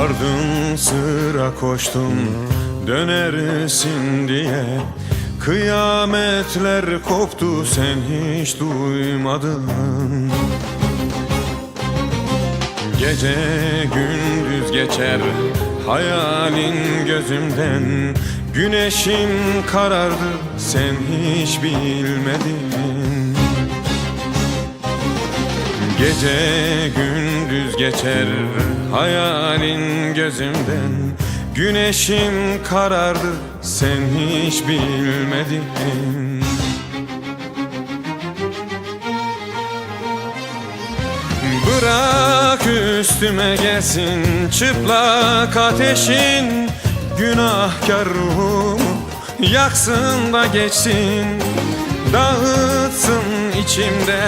ahıra koştum dönersin diye. Kıyametler koptu sen hiç duymadın. Gece gündüz geçer hayalin gözümden. Güneşim karardı sen hiç bilmedin. Gece gündüz geçer hayalin gözümden. Güneşim karardı sen hiç bilmedin. Bırak üstüme gelsin çıplak ateşin. Günahkar ruhumu yaksın da geçsin. Dağıtsın içimde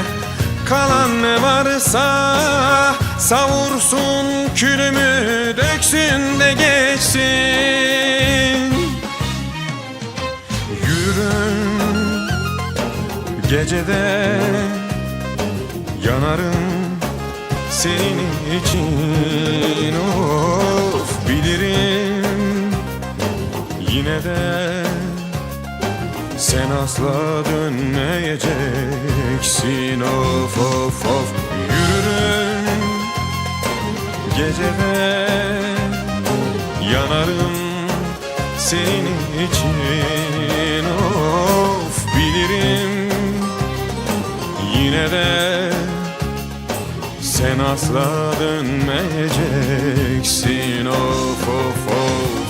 kalan ne varsa Savursun külümü döksün de geçsin. Yürürüm gecede yanarım senin için. Of bilirim yine de sen asla dönmeyeceksin. Of of of gecede Yanarım senin için Of bilirim yine de Sen asla dönmeyeceksin Of of of